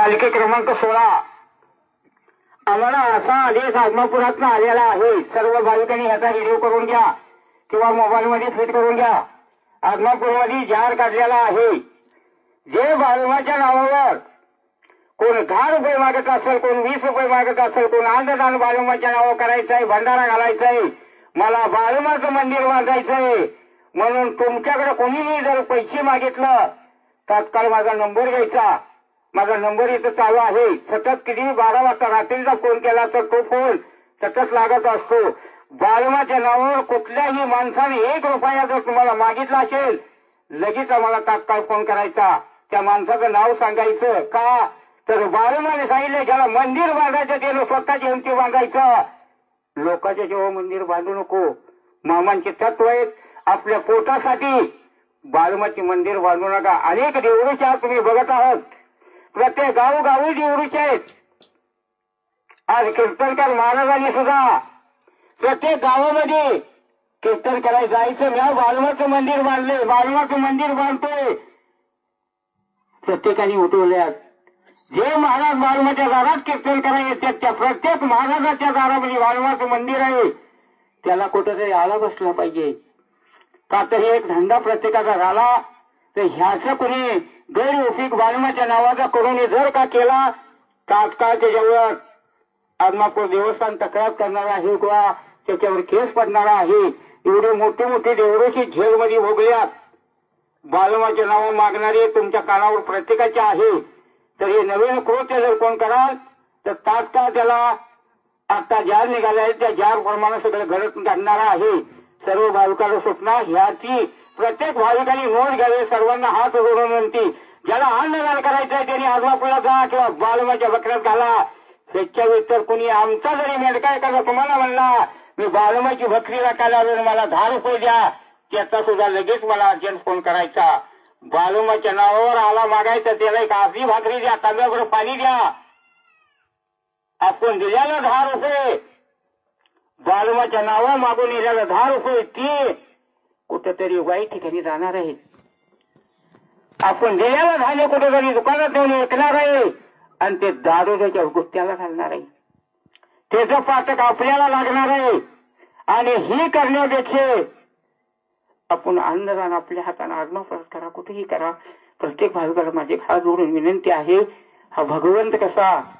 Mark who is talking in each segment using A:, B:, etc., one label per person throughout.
A: कालिके क्रमांक सोळा. आम्हाला असा आदेश आगमापुरात आलेला आहे. सर्व भाविकांनी ह्याचा व्हिडिओ करून घ्या किंवा मोबाईलमध्ये फिट करून घ्या. आगमापूरमध्ये जाहीर काढलेला आहे. जे बाळमाच्या नावावर कोण दहा रुपये मागत असेल कोण वीस रुपये मागत असेल कोण अन्नदान बाळुमाच्या नावावर करायचं आहे भंडारा घालायचा आहे मला बाळुमाचं मंदिर बांधायचं आहे म्हणून तुमच्याकडे कोणीही जर पैसे मागितलं तात्काळ माझा नंबर घ्यायचा. माझा नंबर इथं चालू आहे. सतत किती बारा वाजता रात्रीचा फोन केला तर तो फोन सतत लागत असतो. बालमाच्या नावावर कुठल्याही माणसाने एक रुपया जर तुम्हाला मागितला असेल लगेच आम्हाला तात्काळ फोन करायचा. त्या माणसाचं नाव सांगायचं का? तर बालमाने सांगितलं ज्याला मंदिर बांधायचं त्यानं स्वतःची हिमती बांधायचं. लोकांच्या जेव्हा मंदिर बांधू नको मामांचे तत्व आहेत. आपल्या पोटासाठी बालमाचे मंदिर बांधू नका. अनेक देवळीच्या तुम्ही बघत आहात. प्रत्येक गावोगावी देवळीचे आहेत आज कीर्तनकार महाराजांनी सुद्धा प्रत्येक गावामध्ये कीर्तन करायला जायचं मी बालमाचं मंदिर बांधले बालवाचं मंदिर बांधतोय. प्रत्येकाने उठवल्यात. जे महाराज बालमाच्या दारात कीर्तन करायला येतात त्या प्रत्येक महाराजाच्या दारामध्ये बालमाचं मंदिर आहे. त्याला कुठेतरी आला बसला पाहिजे. का तरी एक धंदा प्रत्येकाचा झाला तर ह्याचं कुणी गैरउपयोग बालमाच्या नावाचा कोणी जर का केला तात्काळ त्याच्यावर आदमापूर देवस्थान तक्रार करणार आहे किंवा त्याच्यावर केस पडणार आहे. एवढे मोठे मोठे देवळाची झेलमध्ये भोगल्यात बालमाचे नाव मागणारे तुमच्या कानावर प्रत्येकाचे आहे. तर हे नवीन कृत्य जर कोण कराल तर तात्काळ त्याला आता जार निघाला आहे. त्या जार प्रमाणे सगळं घडत आणणार आहे. सर्व भाविकांना सूचना ह्याची प्रत्येक भाविकांनी नोंद घ्यावी सर्वांना हात जोडून विनंती. ज्याला अन्नदान करायचं आहे त्यांनी आजमापूरला जा किंवा बालमाच्या बकऱ्यात घाला. त्याच्या व्यतिरिक्त कुणी आमचा जरी मेडका एखादा तुम्हाला म्हणला मी बालमाची भक्री राखायला मला दहा रुपये द्या त्याचा सुद्धा लगेच मला अर्जंट फोन करायचा. बालुमाच्या नावावर आला मागायचा त्याला एक अर्धी भाकरी द्या तांब्यावर पाणी द्या. आपण दिल्याला दहा रुपये. बालुमाच्या नावा मागून दिल्याला दहा रुपये. ती कुठेतरी वाईट ठिकाणी जाणार आहे. आपण दिल्याला झाले कुठेतरी दुकानात नेऊन ऐकणार आहे. आणि ते दारुड्याच्या गुत्त्याला घालणार आहे. त्याचं पातक आपल्याला लागणार आहे. आणि ही करण्यापेक्षा आपण अन्नदान आपल्या हाताने आज्ञा परत करा कुठेही करा. प्रत्येक भाविकाला माझी हात जोडून विनंती आहे हा भगवंत कसा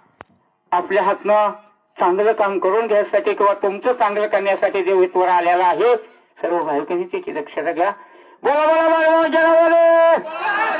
A: आपल्या हातनं चांगलं काम करून घ्यायसाठी किंवा तुमचं चांगलं करण्यासाठी देव इथवर आलेला आहे सर्व भाविकांनी त्याची दक्षता घ्या बोला बोला बोला